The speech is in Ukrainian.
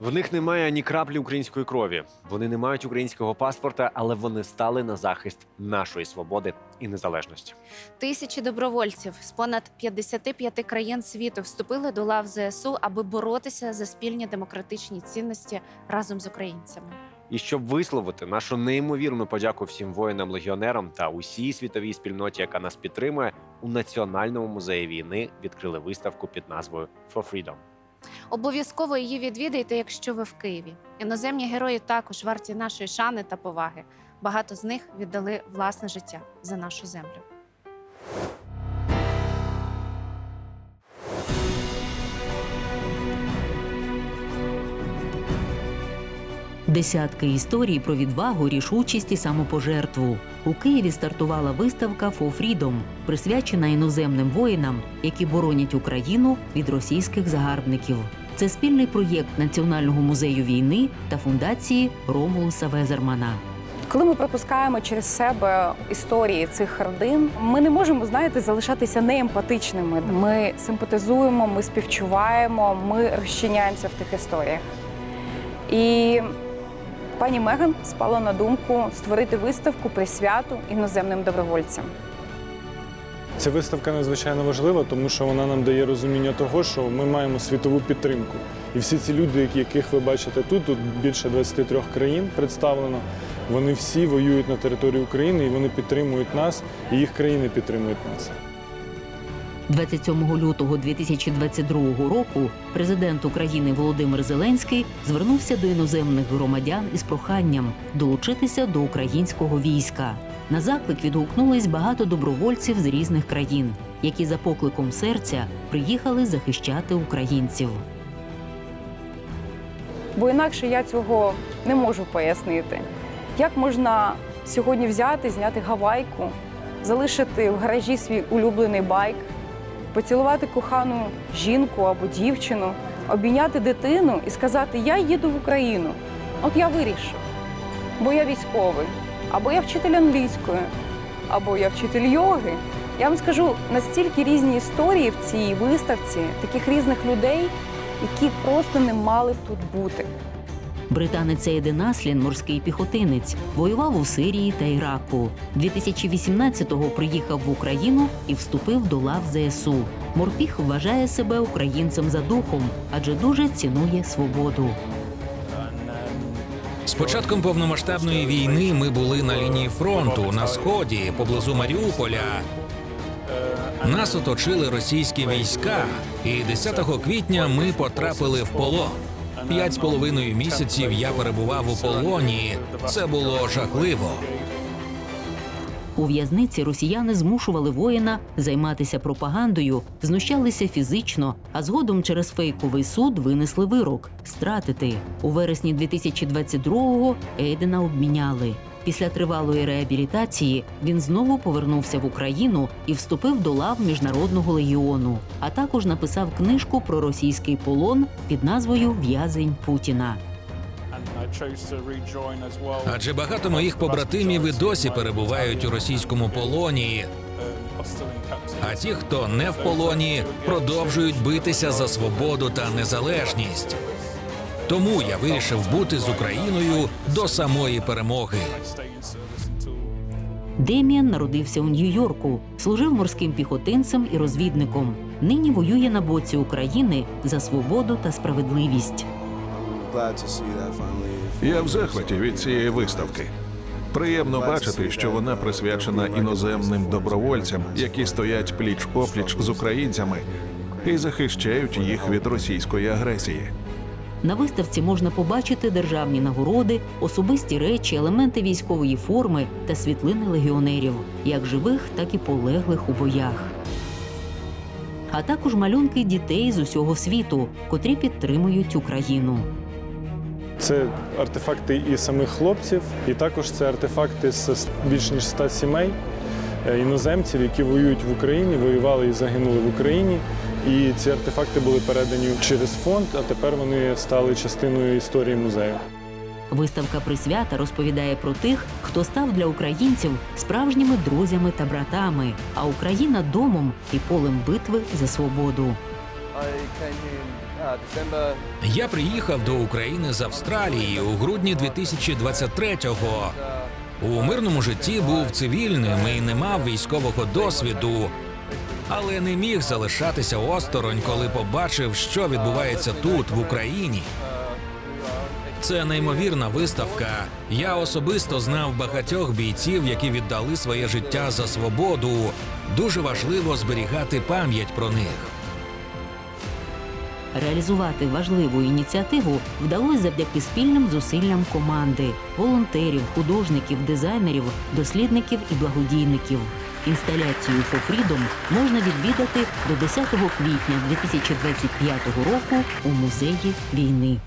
В них немає ні краплі української крові. Вони не мають українського паспорта, але вони стали на захист нашої свободи і незалежності. Тисячі добровольців з понад 55 країн світу вступили до лав ЗСУ, аби боротися за спільні демократичні цінності разом з українцями. І щоб висловити нашу неймовірну подяку всім воїнам-легіонерам та усій світовій спільноті, яка нас підтримує, у Національному музеї війни відкрили виставку під назвою For Freedom. Обов'язково її відвідайте, якщо ви в Києві. Іноземні герої також варті нашої шани та поваги. Багато з них віддали власне життя за нашу землю. Десятки історій про відвагу, рішучість і самопожертву. У Києві стартувала виставка «For Freedom», присвячена іноземним воїнам, які боронять Україну від російських загарбників. Це спільний проєкт Національного музею війни та фундації Ромулуса Везермана. Коли ми пропускаємо через себе історії цих родин, ми не можемо, знаєте, залишатися неемпатичними. Ми симпатизуємо, ми співчуваємо, ми розчиняємося в тих історіях. І пані Меган спала на думку створити виставку присвяту іноземним добровольцям. Ця виставка надзвичайно важлива, тому що вона нам дає розуміння того, що ми маємо світову підтримку. І всі ці люди, яких ви бачите тут, тут більше 23 країн представлено. Вони всі воюють на території України і вони підтримують нас, і їх країни підтримують нас. 27 лютого 2022 року президент України Володимир Зеленський звернувся до іноземних громадян із проханням долучитися до українського війська. На заклик відгукнулись багато добровольців з різних країн, які за покликом серця приїхали захищати українців. Бо інакше я цього не можу пояснити. Як можна сьогодні взяти, зняти гавайку, залишити в гаражі свій улюблений байк, поцілувати кохану жінку або дівчину, обійняти дитину і сказати Я їду в Україну. От я вирішив, бо я військовий, або я вчитель англійської, або я вчитель йоги. Я вам скажу настільки різні історії в цій виставці, таких різних людей, які просто не мали тут бути. Британець Ейден Аслін, морський піхотинець, воював у Сирії та Іраку. 2018-го приїхав в Україну і вступив до лав ЗСУ. Морпіх вважає себе українцем за духом, адже дуже цінує свободу. З початком повномасштабної війни ми були на лінії фронту на сході поблизу Маріуполя. Нас оточили російські війська, і 10 квітня ми потрапили в полон. П'ять з половиною місяців я перебував у полоні. Це було жахливо. У в'язниці росіяни змушували воїна займатися пропагандою, знущалися фізично, а згодом через фейковий суд винесли вирок стратити. У вересні 2022-го Ейдена обміняли. Після тривалої реабілітації він знову повернувся в Україну і вступив до лав міжнародного легіону, а також написав книжку про російський полон під назвою В'язень Путіна. Адже багато моїх побратимів і досі перебувають у російському полоні. А ті, хто не в полоні, продовжують битися за свободу та незалежність. Тому я вирішив бути з Україною до самої перемоги. Деміан народився у Нью-Йорку, служив морським піхотинцем і розвідником. Нині воює на боці України за свободу та справедливість. Я в захваті від цієї виставки. Приємно бачити, що вона присвячена іноземним добровольцям, які стоять пліч опліч з українцями і захищають їх від російської агресії. На виставці можна побачити державні нагороди, особисті речі, елементи військової форми та світлини легіонерів, як живих, так і полеглих у боях. А також малюнки дітей з усього світу, котрі підтримують Україну. Це артефакти і самих хлопців, і також це артефакти з більш ніж 100 сімей е, іноземців, які воюють в Україні, воювали і загинули в Україні. І ці артефакти були передані через фонд, а тепер вони стали частиною історії музею. Виставка присвята розповідає про тих, хто став для українців справжніми друзями та братами, а Україна домом і полем битви за свободу. Я приїхав до України з Австралії у грудні 2023-го. У мирному житті був цивільним і не мав військового досвіду, але не міг залишатися осторонь, коли побачив, що відбувається тут, в Україні. Це неймовірна виставка. Я особисто знав багатьох бійців, які віддали своє життя за свободу. Дуже важливо зберігати пам'ять про них. Реалізувати важливу ініціативу вдалося завдяки спільним зусиллям команди, волонтерів, художників, дизайнерів, дослідників і благодійників. Інсталяцію «For Freedom» можна відвідати до 10 квітня 2025 року у музеї війни.